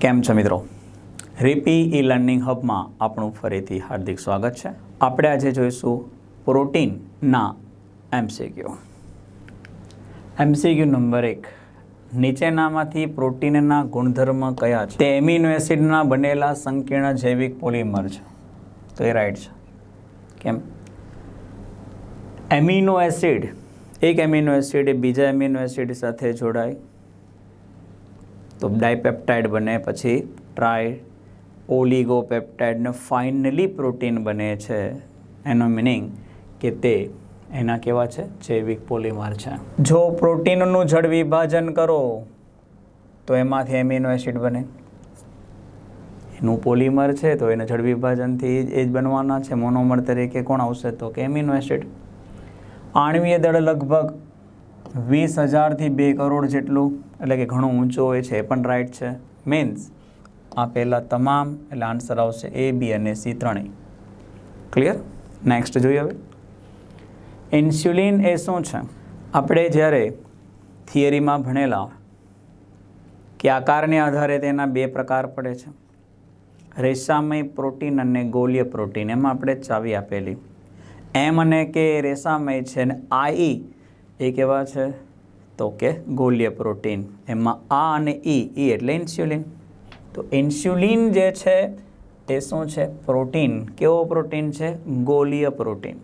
કેમ છો મિત્રો? રીપી ઈ લર્નિંગ હબમાં આપણું ફરીથી હાર્દિક સ્વાગત છે. આપણે આજે જોઈશું પ્રોટીનના એમસીક્યુ. એમસીક્યુ નંબર એક, નીચેનામાંથી પ્રોટીનના ગુણધર્મ કયા છે? તે એમિનો એસિડના બનેલા સંકીર્ણ જૈવિક પોલિમર છે. તો એ રાઈટ છે. કેમ? એમિનો એસિડ, એક એમિનો એસિડ એ બીજા એમિનો એસિડ સાથે જોડાય. તો ડાયપેપ્ટાઇડ બને, પછી ટ્રાય ઓલિગોપેપ્ટાઇડ ને ફાઇનલી પ્રોટીન બને છે. એનો મિનિંગ કે તે એના કેવા છે? જૈવિક પોલિમર છે. જો પ્રોટીનનું જળ વિભાજન કરો, તો એમાંથી એમિનો એસિડ બને. એનું પોલિમર છે, તો એને જળ વિભાજનથી એ જ બનવાના છે. મોનોમર તરીકે કોણ આવશે? તો કે એમિનો એસિડ. આણવીય દળ લગભગ વીસ હજારથી બે કરોડ જેટલું, એટલે કે ઘણું ઊંચું હોય છે, એ પણ રાઈટ છે. મીન્સ આપેલા તમામ, એટલે આન્સર આવશે એ બી અને સી ત્રણેય. ક્લિયર નેક્સ્ટ જોઈએ હવે. ઇન્સ્યુલિન એ શું છે? આપણે જ્યારે થિયરીમાં ભણેલા કે આકારને આધારે તેના બે પ્રકાર પડે છે. રેસામય પ્રોટીન અને ગોલીય પ્રોટીન, એમાં આપણે ચાવી આપેલી. એમ અને કે રેસામય છે અને આઈ એ કેવા છે? તો કે ગોલીય પ્રોટીન. એમાં આ અને ઈ ઈ એટલે ઇન્સ્યુલિન. તો ઇન્સ્યુલિન જે છે, તે શું છે? પ્રોટીન. કેવો પ્રોટીન છે? ગોલીય પ્રોટીન.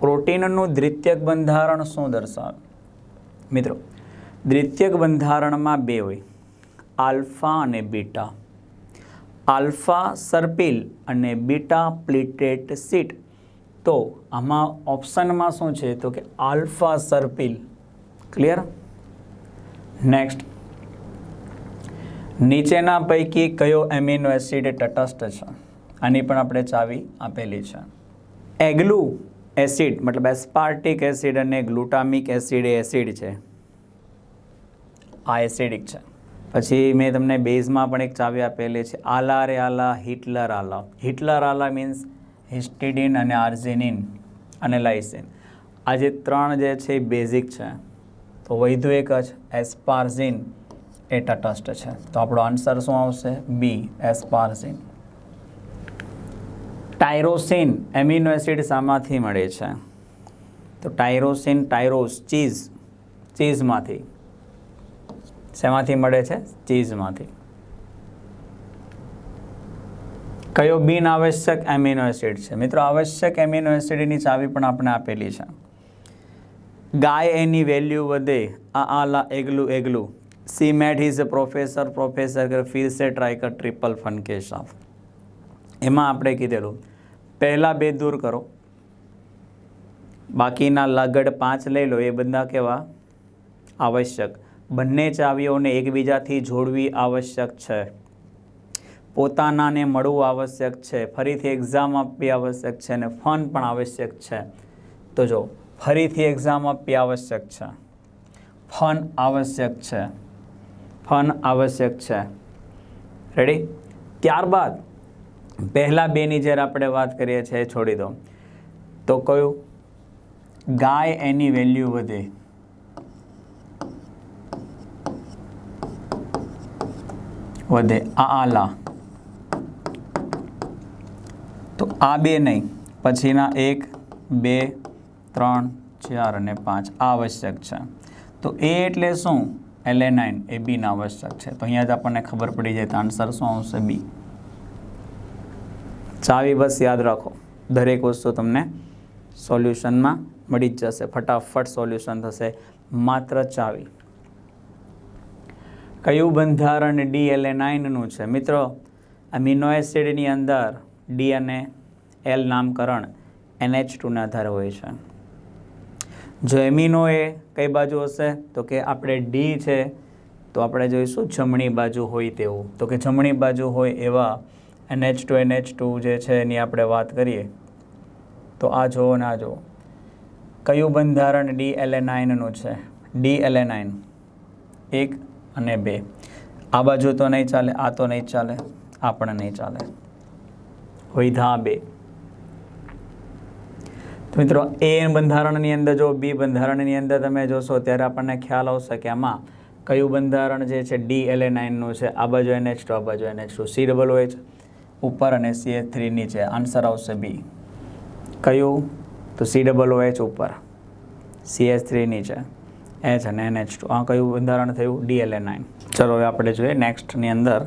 પ્રોટીનનું દ્વિત્યક બંધારણ શું દર્શાવે? મિત્રો દ્વિત્યક બંધારણમાં બે હોય. આલ્ફા અને બીટા. આલ્ફા સર્પિલ અને બીટા પ્લિટેટ સીટ. તો આમાં ઓપ્શનમાં શું છે? તો કે આલ્ફા સર્પિલ. ક્લિયર નેક્સ્ટ નીચેના પૈકી કયો એમિનો એસિડ તટસ્થ છે? આની પણ આપણે ચાવી આપેલી છે. એગ્લુ એસિડ, મતલબ એસ્પાર્ટિક એસિડ અને ગ્લુટામિક એસિડ એ એસિડ છે. આ એસિડિક છે. પછી મેં તમને બેઝમાં પણ એક ચાવી આપેલી છે. આલા રે આલા, હિટલર આલા. હિટલર આલા મીન્સ હિસ્ટિડિન અને આર્જિનિન અને લાઇસિન આ જે ત્રણ જે છે એ બેઝિક છે. તો વૈધુ એક જ એસ્પાર્ઝિન એ તટસ્થ છે. તો આપણો આન્સર શું આવશે? B, asparagine. Tyrosine amino acid શામાંથી મળે છે. તો ટાયરોસિન ટાયરોસ ચીઝ, ચીઝમાંથી. શેમાંથી મળે છે? ચીઝમાંથી. કયો બિન આવશ્યક એમિનો એસિડ છે? મિત્રો, આવશ્યક એમિનો એસિડની ચાવી પણ આપણે આપેલી છે. ગાય એની વેલ્યુ વધે, આ આલા એગલું એગલું. સી મેટ ઇઝ અ પ્રોફેસર પ્રોફેસર કર ફિર સે ટ્રાય કર ટ્રિપલ ફન કેશ સાફ એમાં આપણે કીધેલું, પહેલાં બે દૂર કરો. બાકીના લગડ પાંચ લઈ લો, એ બધા કેવા? આવશ્યક. બંને ચાવીઓને એકબીજાથી જોડવી આવશ્યક છે. પોતાનાને મળવું આવશ્યક છે. ફરીથી એક્ઝામ આપવી આવશ્યક છે અને ફન પણ આવશ્યક છે. તો જો, ફરીથી એક્ઝામ આપવી આવશ્યક છે. ફન આવશ્યક છે. ફન આવશ્યક છે. રેડી ત્યારબાદ, પહેલાં બેની જ્યારે આપણે વાત કરીએ છીએ, એ છોડી દો. તો કયું? ગાય એની વેલ્યુ વધે. વધે. આ આલા તો આ બે નહીં, પછીના એક, બે, ત્રણ, ચાર અને પાંચ આવશ્યક છે. તો એ એટલે શું? એલ નાઇન એ બીના આવશ્યક છે. તો અહીંયા જ આપણને ખબર પડી જાય તો આન્સર શું આવશે? બી ચાવી બસ યાદ રાખો, દરેક વસ્તુ તમને સોલ્યુશનમાં મળી જ જશે. ફટાફટ સોલ્યુશન થશે. માત્ર ચાવી. કયું બંધારણ ડી એલ એ નાઇનનું છે? મિત્રો અમીનો એસિડની અંદર ડી અને એલ નામકરણ એનએચ ટુના આધારે હોય છે. જો એમિનો એ કઈ બાજુ હશે? તો કે આપણે ડી છે, તો આપણે જોઈશું જમણી બાજુ હોય તેવું. તો કે જમણી બાજુ હોય એવા એનએચ ટુ એનએચ ટુ જે છે એની આપણે વાત કરીએ. તો આ જુઓ ને આ જુઓ. કયું બંધારણ ડી એલ એ નાઇનનું છે? ડી એલ એ નાઇન એક અને બે. આ બાજુ તો નહીં ચાલે, આ તો નહીં ચાલે, આ પણ નહીં ચાલે. હોય ધા બે. તો મિત્રો, એ બંધારણની અંદર જો, બી બંધારણની અંદર તમે જોશો, ત્યારે આપણને ખ્યાલ આવશે કે આમાં કયું બંધારણ જે છે, ડી, એલ, એ નાઇનનું છે, આ બાજુ એન એચ ટુ આ બાજુ N H two C double H ઉપર અને સી એચ થ્રી નીચે. આન્સર આવશે બી. કયું? તો સી ડબલ ઓએચ ઉપર. સી એચ થ્રી નીચે. એચ અને એન એચ ટુ આ કયું બંધારણ થયું? ડી, એલ, એ નાઇન ચલો, હવે આપણે જોઈએ નેક્સ્ટની અંદર.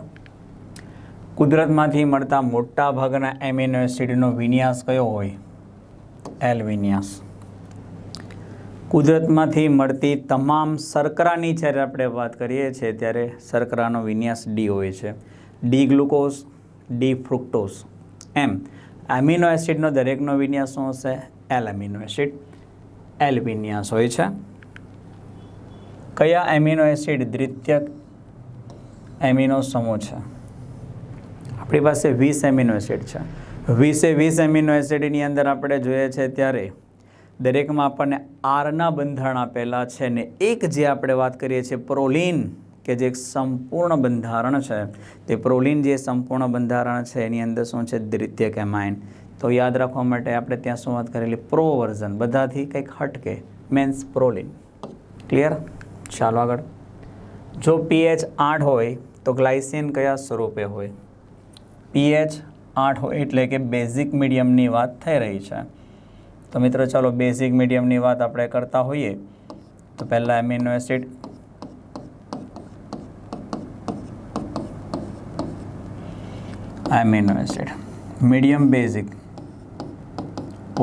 કુદરતમાંથી મળતા મોટા ભાગના એમિનો એસિડનો વિન્યાસ કયો હોય? એલ વિન્યાસ કુદરતમાંથી મળતી તમામ શર્કરાની જ્યારે આપણે વાત કરીએ છીએ, ત્યારે શર્કરાનો વિન્યાસ ડી હોય છે. D glucose D fructose. એમ. એમિનો એસિડનો દરેકનો વિન્યાસ શું હશે? L amino acid. એલ વિન્યાસ હોય છે. કયા એમિનો એસિડ દ્વિતીયક એમિનો સમૂહ છે? આપણી પાસે વીસ એમિનો એસિડ છે. વીસે વીસ એમિનો એસિડની અંદર આપણે જોઈએ છે ત્યારે દરેકમાં આપણને આરના બંધારણ આપેલા છે ને એક જે આપણે વાત કરીએ છીએ પ્રોલીન, કે જે એક સંપૂર્ણ બંધારણ છે. તે પ્રોલીન જે સંપૂર્ણ બંધારણ છે, એની અંદર શું છે? દ્વિતીયક એમાઇન તો યાદ રાખવા માટે આપણે ત્યાં શું વાત કરેલી? Pro version. બધાથી કંઈક હટકે. મીન્સ પ્રોલીન. ક્લિયર? ચાલો આગળ. જો પીએચ આઠ હોય, તો ગ્લાયસિન કયા સ્વરૂપે હોય? પીએચ આઠ હોય એટલે કે બેઝિક મીડિયમની વાત થઈ રહી છે. તો મિત્રો ચાલો બેઝિક મીડિયમની વાત આપણે કરતા હોઈએ. તો પહેલાં amino acid amino acid medium basic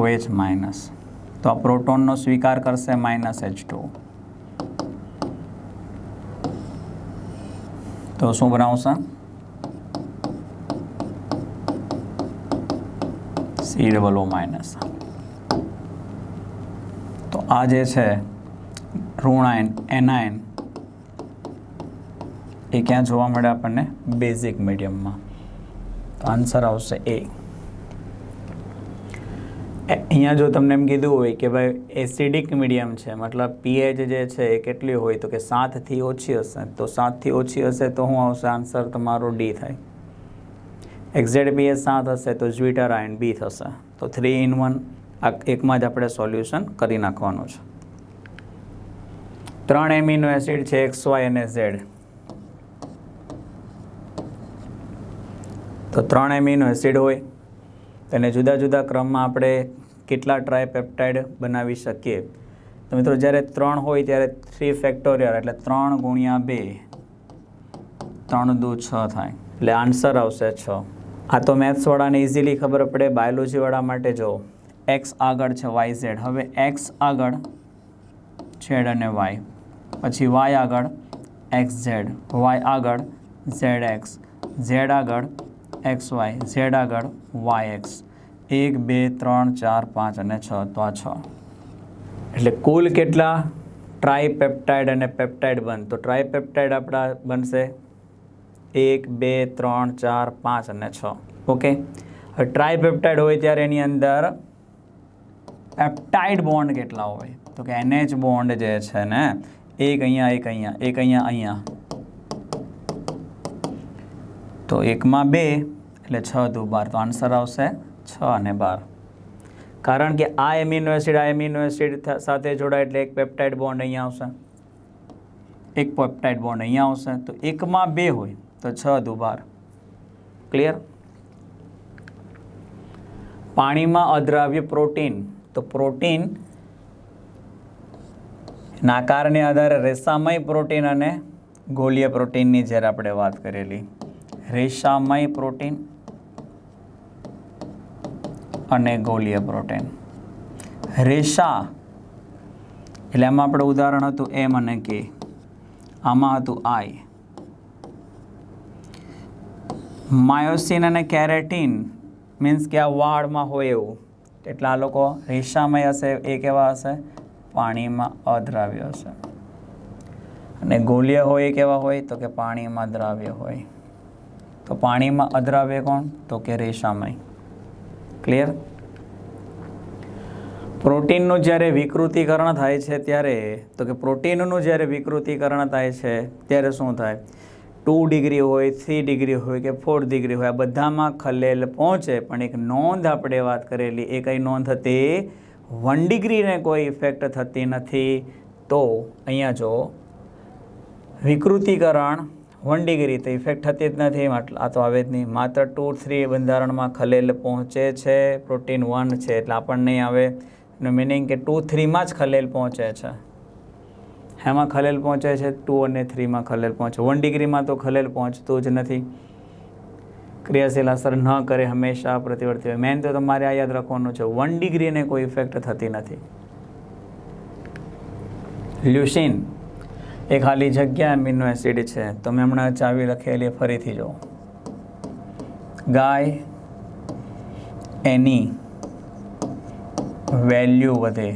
OH minus તો આ પ્રોટોનનો સ્વીકાર કરશે માઇનસ એચ ટુ તો શું બનાવશે? C double O minus. તો આ જે છે, ઋણાયન, એનાયન, એ ક્યાં જોવા મળે આપણને? બેઝિક મીડિયમમાં તો આન્સર આવશે એ, અહીંયા જો તમને એમ કીધું હોય કે ભાઈ એસિડિક મીડિયમ છે, મતલબ પીએચ જે છે એ કેટલી હોય? તો કે સાતથી ઓછી હશે. તો સાતથી ઓછી હશે તો શું આવશે? આન્સર તમારો ડી થાય. એક્ઝેડ એ સાત હશે તો જ્વિટર આયન બી થશે. તો થ્રી ઇન વન આ એકમાં જ આપણે સોલ્યુશન કરી નાખવાનું છે. ત્રણ એમિનો એસિડ છે, એક્સ, વાય અને ઝેડ. તો ત્રણ એમિનો એસિડ હોય તેને જુદા જુદા ક્રમમાં આપણે કેટલા ટ્રાયપેપ્ટાઇડ બનાવી શકીએ. તો મિત્રો, જ્યારે ત્રણ હોય ત્યારે થ્રી ફેક્ટોરિયલ, એટલે ત્રણ ગુણ્યા બે, ત્રણ દુ છ થાય. એટલે આન્સર આવશે છ. આ તો મેથ્સવાળાને ઇઝીલી ખબર પડે બાયોલોજીવાળા માટે જો એક્સ આગળ છે વાય ઝેડ હવે એક્સ આગળ ઝેડ અને વાય પછી વાય આગળ એક્સ ઝેડ વાય આગળ ઝેડ એક્સ ઝેડ આગળ એક્સ વાય ઝેડ આગળ વાય એક્સ એક, બે, ત્રણ, ચાર, પાંચ અને છ. તો આ છ. એટલે કુલ કેટલા? ટ્રાયપેપ્ટાઇડ અને પેપ્ટાઇડ બન તો ટ્રાયપેપ્ટાઇડ આપણા બનશે એક, બે, ત્રણ, ચાર, પાંચ અને છ. ઓકે? હવે ટ્રાયપેપ્ટાઇડ હોય ત્યારે એની અંદર પેપ્ટાઇડ બોન્ડ કેટલા હોય? તો કે એનએચ બોન્ડ જે છે ને, એક અહીંયા એક અહીંયા એક અહીંયા અહીંયા. તો એકમાં બે, એટલે છ દુ બાર. તો આન્સર આવશે છ અને બાર. કારણ કે આ એમિનો એસિડ આ એમિનો એસિડ સાથે જોડાય એટલે એક પેપ્ટાઇડ બોન્ડ અહીંયા આવશે. એક પેપ્ટાઇડ બોન્ડ અહીંયા આવશે. તો એકમાં બે હોય. તો છ દુ બાર ક્લિયર પાણીમાં અદ્રાવ્ય પ્રોટીન. તો પ્રોટીન નાકારને આધારે રેસામય પ્રોટીન અને ગોલીય પ્રોટીનની જ્યારે આપણે વાત કરેલી. રેસામય પ્રોટીન અને ગોલીય પ્રોટીન. રેસા, એટલે એમાં આપણે ઉદાહરણ હતું એમ અને કે. આમાં હતું આઈ. માયોસિન અને કેરેટીન મીન્સ કે આ વાળમાં હોય એવું. એટલે આ લોકો રેશામય હશે, એ કેવા હશે? પાણીમાં અદ્રાવ્ય હશે. અને ગોલીય હોય એ કેવા હોય? તો કે પાણીમાં દ્રાવ્ય હોય. તો પાણીમાં અદ્રાવ્ય કોણ? તો કે રેશામય. ક્લિયર પ્રોટીનનું જ્યારે વિકૃતિકરણ થાય છે ત્યારે, તો કે પ્રોટીનનું જ્યારે વિકૃતિકરણ થાય છે, ત્યારે શું થાય? ટુ ડિગ્રી હોય, થ્રી ડિગ્રી હોય કે ફોર ડિગ્રી હોય, આ બધામાં ખલેલ પહોંચે. પણ એક નોંધ આપણે વાત કરેલી, એ કઈ નોંધ હતી? વન ડિગ્રીને કોઈ ઇફેક્ટ થતી નથી. તો અહીંયા જો, વિકૃતિકરણ વન ડિગ્રી તો ઇફેક્ટ થતી જ નથી. આ તો આવે જ નહીં. માત્ર ટુ થ્રી બંધારણમાં ખલેલ પહોંચે છે, પ્રોટીન વન છે, એટલે આપણને આવે. એનું મિનિંગ કે ટુ થ્રીમાં જ ખલેલ પહોંચે છે. એમાં ખલેલ પહોંચે છે, ટુ અને થ્રીમાં ખલેલ પહોંચે. વન ડિગ્રીમાં તો ખલેલ પહોંચતું જ નથી. ક્રિયાશીલ અસર ન કરે, હંમેશા પ્રતિવર્તી હોય. મેન તો તમારે આ યાદ રાખવાનું છે વન ડિગ્રીને કોઈ ઇફેક્ટ થતી નથી. લ્યુસિન એ ખાલી જગ્યા એમિનો એસિડ છે. તમે હમણાં ચાવી લખેલી ફરીથી જો ગાય, એની વેલ્યુ વધે.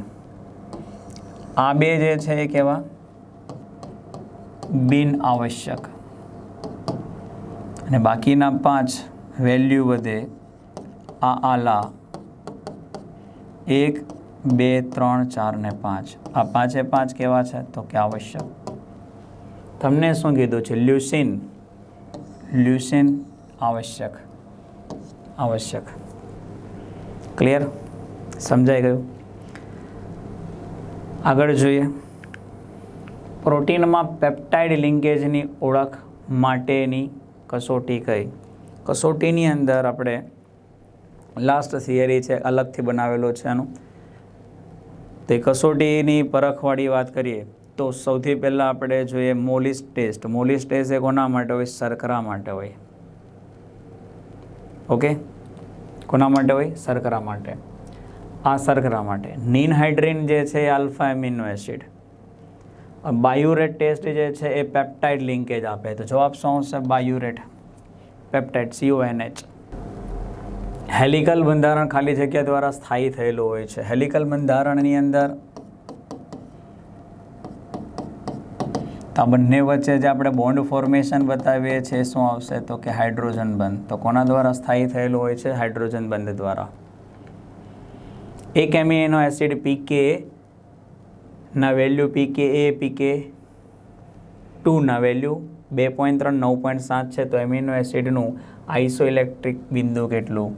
આ બે જે છે એ કેવા? બિન આવશ્યક. અને બાકીના પાંચ વેલ્યુ વધે આ આલા એક, બે, ત્રણ, ચાર ને પાંચ. આ પાંચે પાંચ કેવા છે? તો કે આવશ્યક. તમને શું કીધું છે? લ્યુસિન. લ્યુસિન આવશ્યક. આવશ્યક. ક્લિયર? સમજાઈ ગયું? આગળ જોઈએ. પ્રોટીનમાં પેપ્ટાઇડ લિંકેજની ઓળખ માટેની કસોટી કઈ? કસોટીની અંદર આપણે લાસ્ટ થિયરી છે, અલગથી બનાવેલો છે આનું. તે કસોટીની પરખવાળી વાત કરીએ, તો સૌથી પહેલાં આપણે જોઈએ મોલિસ ટેસ્ટ. મોલિસ ટેસ્ટ એ કોના માટે હોય? શર્કરા માટે હોય. ઓકે? કોના માટે હોય? શર્કરા માટે. આ શર્કરા માટે. નિનહાઇડ્રીન જે છે એ alpha amino acid. Biuret test જે છે એ પેપ્ટાઇડ લિંકેજ આપે. તો જવાબ શું આવશે? બાયોરેટ. પેપ્ટાઇડ સીઓએનએચ હેલિકલ બંધારણ ખાલી જગ્યા દ્વારા સ્થાયી થયેલું હોય છે. હેલિકલ બંધારણની અંદર તો આ બંને વચ્ચે જે આપણે બોન્ડ ફોર્મેશન બતાવીએ છીએ શું આવશે? તો કે હાઇડ્રોજન બંધ. તો કોના દ્વારા સ્થાયી થયેલું હોય છે? હાઇડ્રોજન બંધ દ્વારા. એક એમિનો એસિડ પીકે ના વેલ્યુ પીકે, એ પીકે. ટુના વેલ્યુ, બે પોઈન્ટ ત્રણ, નવ પોઈન્ટ સાત છે, તો એમિનો એસિડનું આઈસો ઇલેક્ટ્રિક બિંદુ કેટલું?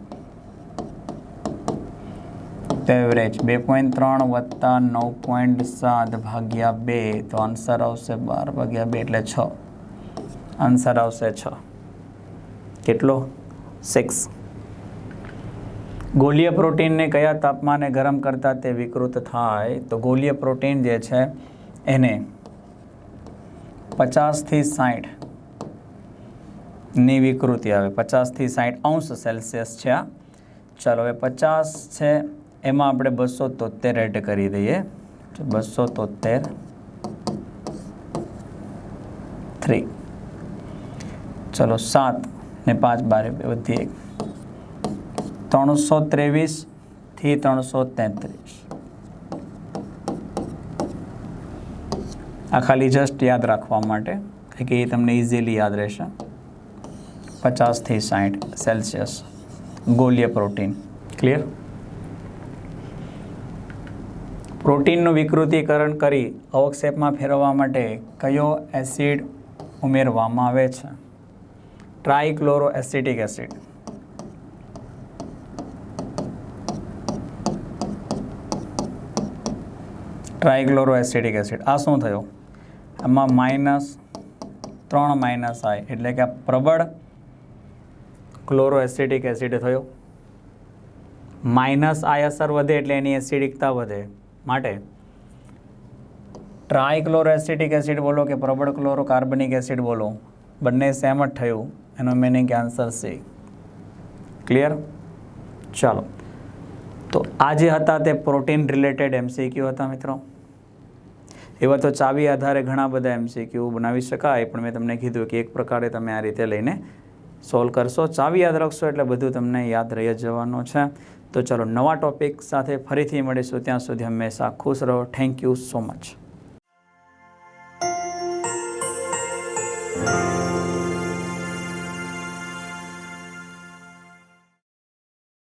એવરેજ બે પોઈન્ટ ત્રણ વત્તા નવ પોઈન્ટ સાત ભાગ્યા બે, તો આન્સર આવશે બાર ભાગ્યા બે એટલે છ. આન્સર આવશે છ. કેટલો? સિક્સ ગોલીય પ્રોટીનને કયા તાપમાને ગરમ કરતાં તે વિકૃત થાય? તો ગોલીય પ્રોટીન જે છે, એને પચાસથી સાઠની વિકૃતિ આવે. પચાસથી સાઠ અંશ સેલ્સિયસ છે આ. ચાલો, હવે પચાસ છે, એમાં આપણે બસો તોતેર એડ કરી દઈએ. બસો તોતેર થ્રી ચલો, સાત ને પાંચ બારે, બે વધી એક. ત્રણસો ત્રેવીસથી ત્રણસો તેત્રીસ. આ ખાલી જસ્ટ યાદ રાખવા માટે કે એ તમને ઇઝીલી યાદ રહેશે. પચાસથી સાઠ સેલ્સિયસ ગોલીય પ્રોટીન. ક્લિયર પ્રોટીનનું વિકૃતિકરણ કરી અવક્ષેપમાં ફેરવવા માટે કયો એસિડ ઉમેરવામાં આવે છે? Trichloro acetic acid. Trichloro acidic acid. આ શું થયું? આમાં માઇનસ ત્રણ માઇનસ આય એટલે કે પ્રબળ ક્લોરો એસિડિક એસિડ થયો. માઇનસ આય અસર વધે એટલે એની એસિડિકતા વધે. માટે ટ્રાયક્લોરો એસિડિક એસિડ બોલો કે પ્રબળ ક્લોરો કાર્બનિક એસિડ બોલો. બંને સેમ જ થયું. એનો મિનિંગ આન્સર સી ક્લિયર ચાલો. તો આ જે હતા તે પ્રોટીન રિલેટેડ એમસીક્યુ હતા મિત્રો. એવા તો ચાવી આધારે ઘણા બધા એમસીક્યુ બનાવી શકાય, પણ મેં તમને કીધું કે એક પ્રકારે તમે આ રીતે લઈને સોલ્વ કરશો. ચાવી યાદ રાખશો એટલે બધું તમને યાદ રહી જ જવાનું છે. તો ચલો નવા ટોપિક સાથે ફરીથી મળીશું. ત્યાં સુધી હંમેશા ખુશ રહો. Thank you so much